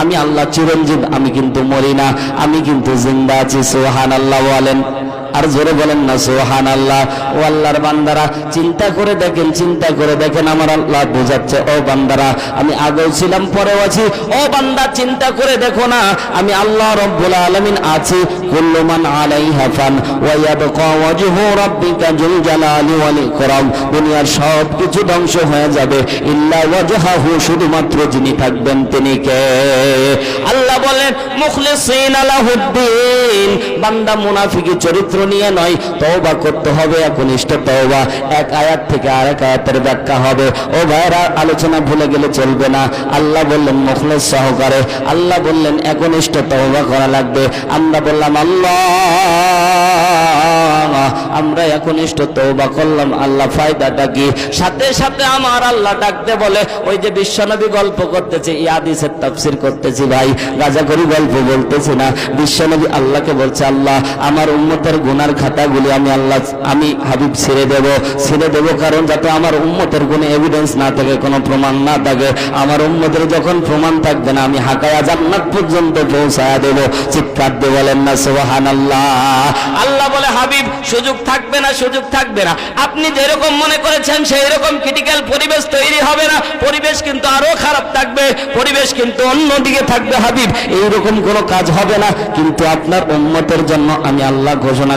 আমি আল্লাহ চিরঞ্জীব আমি কিন্তু মরি না আমি কিন্তু জিন্দা আছি সোহান আল্লাহ বলেন। আর জোরে বলেন না সোহান আল্লাহ ও আল্লাহর বান্দারা, চিন্তা করে দেখেন, চিন্তা করে দেখেন, আমার আল্লাহ বোঝাচ্ছে, ও বান্দারা, আমি আগেও ছিলাম, পরেও আছি। ও বান্দা, চিন্তা করে দেখো না, আমি আল্লাহ রব্বুল আলামিন আছি। কুল্লুমান আলাইহা ফান, ওয়া ইয়াবকা ওয়াজহু রাব্বিকা জুল জালালি ওয়াল ইকরাম। দুনিয়ার সব কিছু ধ্বংস হয়ে যাবে, ইল্লা ওয়াজহাহু, শুধুমাত্র যিনি থাকবেন তিনি কে? আল্লাহ বলেন, মুখলিসিন আলাহুদ্দিন বান্দা মুনাফিকি চরিত্র নিয়ে নয়। তওবা করতে হবে, একনিষ্ঠ তওবা। এক আয়াত থেকে আরেক আয়াতের ব্যাখ্যা হবে। ও ভাইরা আলোচনা ভুলে গেলে চলবে না। আল্লাহ বললেন, মুখলেস সহকারে। আল্লাহ বললেন, একনিষ্ঠ তওবা করা লাগবে। আমরা বললাম, আল্লাহ, আমরা একনিষ্ঠ তওবা করলাম। আল্লাহ ফায়দাটা কি? সাথে সাথে আমার আল্লাহ ডাকতে বলে, ওই যে বিশ্বনবী গল্প করতেছে ইয়াদিসের তাফসির করতেছি ভাই। গাজাগরি গল্প বলতেছি না। বিশ্বনবী আল্লাহকে বলছে, আল্লাহ, আমার উম্মতের গুনার খাতাগুলি আমি আল্লাহ, আমি হাবিব ছেড়ে দেব। ছেড়ে দেব কারণ যাতে আমার উম্মতের কোনো এভিডেন্স না থাকে, কোনো প্রমাণ না থাকে। আমার উম্মতের যখন প্রমাণ থাকবে না, আমি হাকায়া জান্নাত পর্যন্ত পৌঁছায়া দেব। চিৎকার দিয়ে বলেন না সুবহান আল্লাহ আল্লাহ বলে, হাবিব, সুযোগ থাকবে না, সুযোগ থাকবে না। আপনি যেরকম মনে করেছেন সেই রকম ক্রিটিক্যাল পরিবেশ তৈরি হবে না। পরিবেশ কিন্তু আরও খারাপ থাকবে, পরিবেশ কিন্তু অন্যদিকে থাকবে। হাবিব, এইরকম কোনো কাজ হবে না। কিন্তু আপনার উম্মতের জন্য আমি আল্লাহ ঘোষণা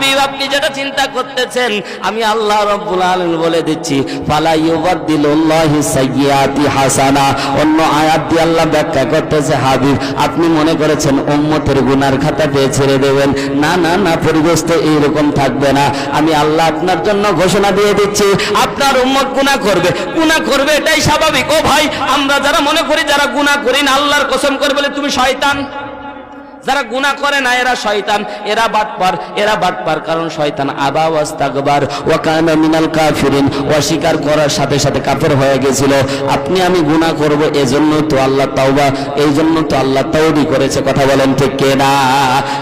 হাবিব, আপনি যেটা চিন্তা করতেছেন, আমি আল্লাহ রব্বুল বলে দিচ্ছি সাইয়্যাতি হাসানা। অন্য আয়াত দিয়ে আল্লাহ ব্যাখ্যা করতেছে, হাবিব, আপনি মনে করেছেন উম্মতের গুনার খাতা পেয়ে ছেড়ে দেবেন? না না না, পরিবেশ তো এইরকম থাকবে না। আমি আল্লাহ আপনার জন্য ঘোষণা দিয়ে দিচ্ছি, আপনার উম্মত গুনাহ করবে। গুনাহ করবে এটাই স্বাভাবিক। ও ভাই, আমরা যারা মনে করি, যারা গুনাহ করি না, আল্লাহর কসম করে বলে, তুমি শয়তান। যারা গুনাহ করে না, এরা শয়তান। এরা বাটপার এরা বাটপার কারণ শয়তান আবা ওয়াস্তাকবার ওয়া কানা মিনাল কাফিরিন অস্বীকার করার সাথে সাথে কাফের হয়ে গেছিল। আপনি আমি গুনাহ করব এজন্য তো আল্লাহ তাওবা এই জন্য তো আল্লাহ তাওবি করেছে, কথা বলেন ঠিক কে না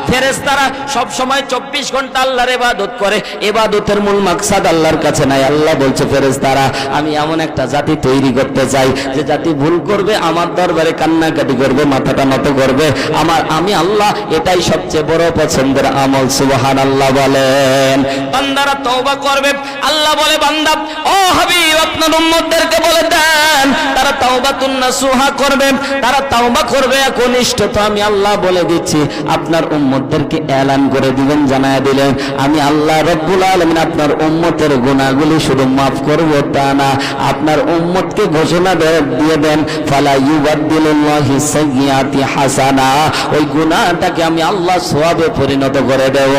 ফেরেশতারা সব সময় 24 ঘণ্টা আল্লাহর ইবাদত করে, ইবাদতের মূল মাকসাদ আল্লাহর কাছে নাই। আল্লাহ বলছে, ফেরেশতারা, আমি এমন একটা জাতি তৈরি করতে চাই, যে জাতি ভুল করবে, আমার দরবারে কান্নাকাটি করবে, মাথাটা নত করবে। আমার, আমি আল্লাহ এটাই সবচেয়ে বড় পছন্দের আমল সুবাহান আল্লাহ বলেন। বান্দারা তওবা করবে, আল্লাহ বলে, বান্দা, ও হাবিব আপনার উম্মতদেরকে বলে দেন, তারা তাওবাতুন নাসুহা করবে, তারা তাওবা করবে একনিষ্ঠ তো আমি আল্লাহ বলে দিচ্ছি। আপনার উম্মতদেরকে এলান করে দিবেন, জানায় দিলেন, আমি আল্লাহ রব্বুল আলামিন আপনার উম্মতের গুনাহগুলি শুধু মাফ করব তা না, আপনার উম্মতকে ঘোষণা দিয়ে দেন, ফালা ইউবাদদিলুল্লাহি সাইয়্যাতি হাসানা, ওই গুনাহটাকে আমি আল্লাহ সওয়াবে পরিণত করে দেব।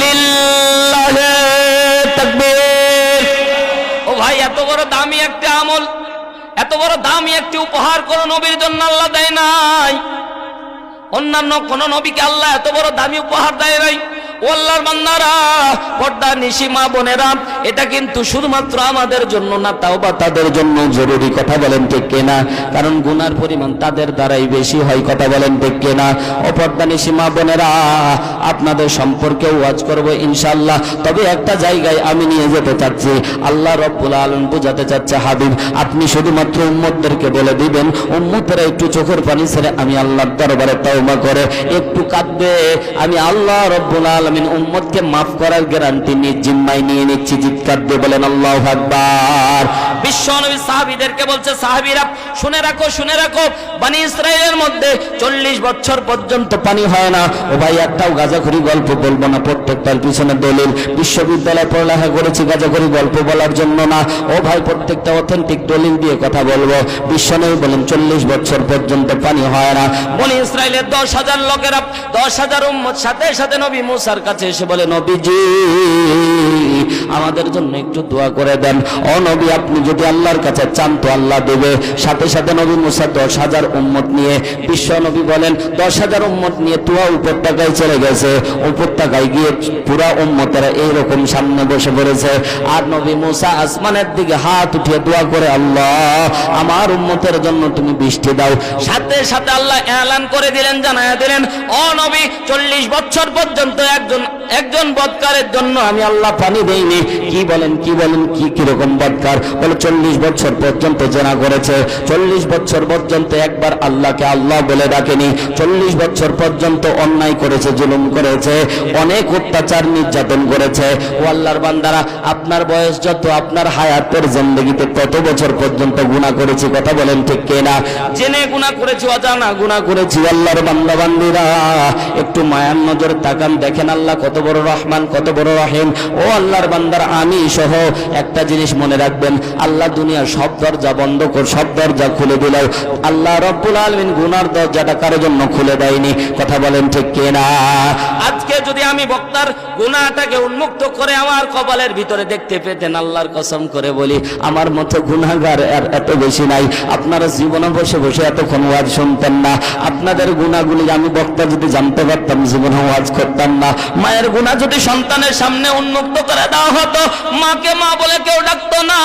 লিল্লাহি তাকবীর। ভাই, এত বড় দামি একটা আমল, এত বড় দামি একটি উপহার কোন নবীর জন্য আল্লাহ দেয় নাই। অন্যান্য কোন নবীকে আল্লাহ এত বড় দামি উপহার দেয় নাই। ও আল্লাহর বান্দারা পর্দা নিশিমা বোনেরা এটা কিন্তু শুধুমাত্র আমাদের জন্য না, তাও বা তাদের জন্য জরুরি, কথা বলেন ঠিক কিনা? কারণ গুনার পরিমাণ তাদের দ্বারাই বেশি হয়, কথা বলেন ঠিক কিনা? ও পর্দা নিশিমা বোনেরা, আপনাদের সম্পর্কে ওয়াজ করব ইনশাআল্লাহ। তবে একটা জায়গায় আমি নিয়ে যেতে চাচ্ছি, আল্লাহ রব্বুল আলম বোঝাতে চাচ্ছে, হাবিব, আপনি শুধুমাত্র উম্মতদেরকে বলে দিবেন, উম্মতেরা একটু চোখের পানি ছেড়ে আমি আল্লাহর দরবারে তওবা করে, একটু কাঁদবে, আমি আল্লাহ রব্বুল আলমিন উম্মতকে মাফ করার গ্যারান্টি নিয়ে, জিম্মায় নিয়ে নিচ্ছি চিৎকার দিয়ে বলেন আল্লাহু আকবার। বিশ্ব নবী সাহাবীদেরকে বলছে, সাহাবীরা, শুনে রাখো শুনে রাখো, বনি ইসরায়েলের মধ্যে চল্লিশ বছর পর্যন্ত পানি হয় না। ও ভাই, একটাও গাজাখুরি গল্প বলব না, প্রত্যেকটার পিছনে দলিল। বিশ্ববিদ্যালয়ে পড়ালেখা করেছি গাজাখুরি গল্প বলার জন্য না। ও ভাই, প্রত্যেকটা অথেন্টিক দলিল দিয়ে কথা বলব। বিশ্বনবী বলেন, চল্লিশ বছর পর্যন্ত পানি হয় না। বনি ইসরায়েলের দশ হাজার লোকেরা, দশ হাজার উম্মত সাথে সাথে নবী মুসার কাছে এসে বলে, নবীজি, আমাদের জন্য একটু দোয়া করে দেন। ও নবী, আপনি যদি আল্লাহর কাছে চান তো আল্লাহ দেবে। সাথে সাথে নবী মুসা দশ হাজার উম্মত নিয়ে বিশ্ব নবী বলেন, দশ হাজার উম্মত নিয়ে তুয়া উপত্যকায় চলে গেছে। উপত্যকায় গিয়ে পুরা উম্মতেরা এইরকম সামনে বসে পড়েছে। আর নবী মুসা আসমানের দিকে হাত উঠিয়ে দোয়া করে, আল্লাহ, আমার উম্মতের জন্য তুমি বৃষ্টি দাও। সাথে সাথে আল্লাহ এলান করে দিলেন, জানায়া দিলেন, ও নবী, চল্লিশ বছর পর্যন্ত একজন একজন বৎকারের জন্য আমি আল্লাহ পানি দেইনি। কি বলেন কি বলেন, কি কীরকম বৎকার? বলে চল্লিশ বছর পর্যন্ত জেনা করেছে। চল্লিশ বছর পর্যন্ত একবার আল্লাহকে আল্লাহ বলে ডাকেনি। চল্লিশ বছর পর্যন্ত অন্যায় করেছে, জুলুম করেছে, অনেক অত্যাচার নির্যাতন করেছে। ও আল্লাহর বান্দারা, আপনার বয়স যত, আপনার হায়াতের জিন্দগিতে তত বছর পর্যন্ত গুণা করেছি, কথা বলেন ঠিক কিনা? জেনে গুণা করেছি, অজানা গুণা করেছি, আল্লাহর বান্দা বান্দিরা একটু মায়ার নজর তাকান, দেখেন আল্লাহ কত বড় রহমান, কত বড় রহিম। ও আল্লাহর বান্দার আমি সহ একটা জিনিস মনে রাখবেন, আল্লাহ দুনিয়ার সব দরজা বন্ধ কর, সব দরজা খুলে দিল আল্লাহ রব্বুল আলমিন গুনার দরজাটা কারোর জন্য খুলে দেয়নি। কথা বলেন ঠিক কিনা? আজকে যদি আমি বক্তার গুনাহটাকে উন্মুক্ত করে আমার কপালের ভিতরে দেখতে পেতেন, আল্লাহর কসম করে বলি, আমার মতো গুনাহগার আর এত বেশি নাই। আপনারা জীবনে বসে বসে এতক্ষণ ওয়াজ শুনতেন না। আপনাদের গুণাগুলি আমি বক্তা যদি জানতে পারতাম, জীবনে ওয়াজ করতাম না। মায়ের গুণা যদি সন্তানের সামনে উন্মুক্ত করে দেওয়া হতো, মাকে মা বলে কেউ ডাকতো না।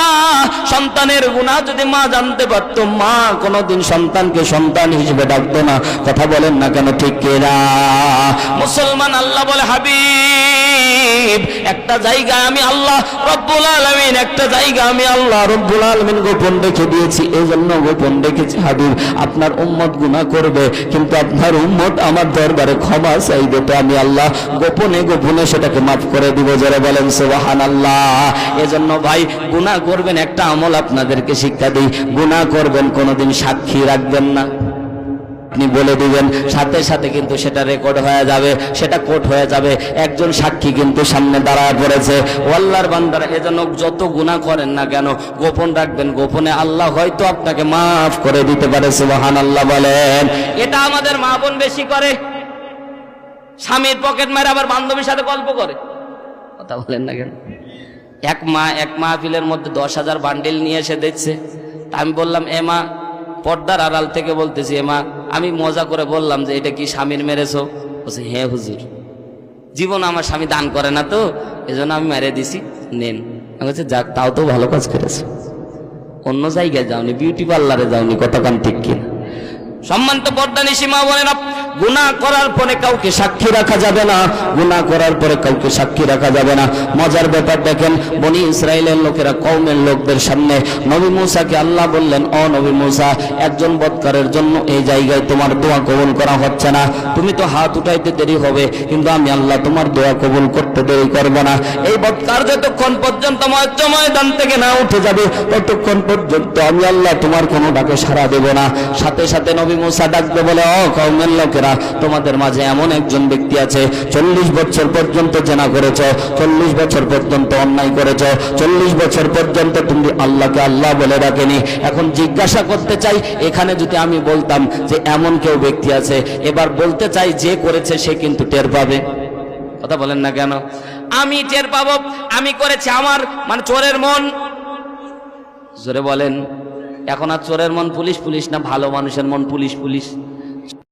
সন্তানের গুণা যদি মা জানতে পারতো, মা কোনোদিন সন্তানকে সন্তান হিসেবে ডাকতো না। কথা বলেন না কেন ঠিক কেরা? মুসলমান আল্লাহ বলে, হাবিব, একটা জায়গা আমি আল্লাহ রব্বুল আলমিন, একটা জায়গা আমি আল্লাহ রব্বুল আলমিন গোপন রেখে দিয়েছি। এই জন্য গোপন রেখেছি, হাবিব, আপনার উম্মত গুনাহ করবে, কিন্তু আপনার উম্মত আমার দরবারে ক্ষমা চাইবে, তো আমি আল্লাহ গোপনে গোপনে সেটাকে মাফ করে দিব যারা বলেন সোবাহান আল্লাহ এজন্য ভাই, গুনাহ করবেন একটা আমল আপনাদেরকে শিক্ষা দিই। গুনাহ করবেন, কোনোদিন সাক্ষী রাখবেন না। আপনি বলে দিবেন, সাথে সাথে কিন্তু সেটা রেকর্ড হয়ে যাবে, সেটা কোর্ট হয়ে যাবে। একজন সাক্ষী কিন্তু সামনে দাঁড়ায় পড়েছে। ওয়াল্লার বান্দারা, এজন্য যত গুনাহ করেন না কেন, গোপন রাখবেন, গোপনে আল্লাহ হয়তো আপনাকে মাফ করে দিতে পারে সুবাহান আল্লাহ বলেন। এটা আমাদের মা বোন বেশি করে। স্বামীর পকেট মারে আবার বান্ধবীর সাথে গল্প করে। কথা বলেন না কেন? এক মা, এক মাহফিলের মধ্যে দশ হাজার বান্ডিল নিয়ে এসে দেখছে। তা আমি বললাম, এ মা, পর্দার আড়াল থেকে বলতেছি, এ মা, আমি মজা করে বললাম যে, এটা কি স্বামীর মেরেছো? বলছে হ্যাঁ হুজুর। জীবন আমার স্বামী দান করে না তো, এজন্য আমি মেরে দিছি, নেন। আমি বলছি, যাক, তাও তো ভালো কাজ করেছে। অন্য জায়গায় যাওনি বিউটি পার্লারে যাওনি, কতক্ষণ ঠিক কিনা? সম্মানিত পর্দা নিসীমা বলেন গুণা করার পরে কাউকে সাক্ষী রাখা যাবে না গুণা করার পরে কাউকে সাক্ষী রাখা যাবে না। মজার ব্যাপার দেখেন, বনি ইসরায়েলের লোকেরা কৌমের লোকদের সামনে, নবী মুসাকে আল্লাহ বললেন, ও নবী মুসা, একজন বৎকারের জন্য এই জায়গায় তোমার দোয়া কবুল করা হচ্ছে না। তুমি তো হাত উঠাইতে দেরি হবে, কিন্তু আমি আল্লাহ তোমার দোয়া কবুল করতে দেরি করব না। এই বৎকার যতক্ষণ পর্যন্ত মঞ্চ ময়দান থেকে না উঠে যাবে, ততক্ষণ পর্যন্ত আমি আল্লাহ তোমার কোনো ডাকে সাড়া দেব না। সাথে সাথে নবী মুসা ডাকবে বলে, ও কৌমের লোকেরা, তোমাদের মাঝে এমন একজন ব্যক্তি আছে, চল্লিশ বছর পর্যন্ত জেনা করেছ, চল্লিশ বছর পর্যন্ত অন্যায় করেছ, চল্লিশ বছর পর্যন্ত তুমি আল্লাহকে আল্লাহ বলে ডাকেনি। এখন জিজ্ঞাসা করতে চাই, এখানে যদি আমি বলতাম যে এমন কেউ ব্যক্তি আছে, এবার বলতে চাই যে করেছে, সে কিন্তু টের পাবে। কথা বলেন না কেন? আমি টের পাবো, আমি করেছি আমার মানে চোরের মন। জোরে বলেন। এখন আর চোরের মন পুলিশ পুলিশ না ভালো মানুষের মন পুলিশ পুলিশ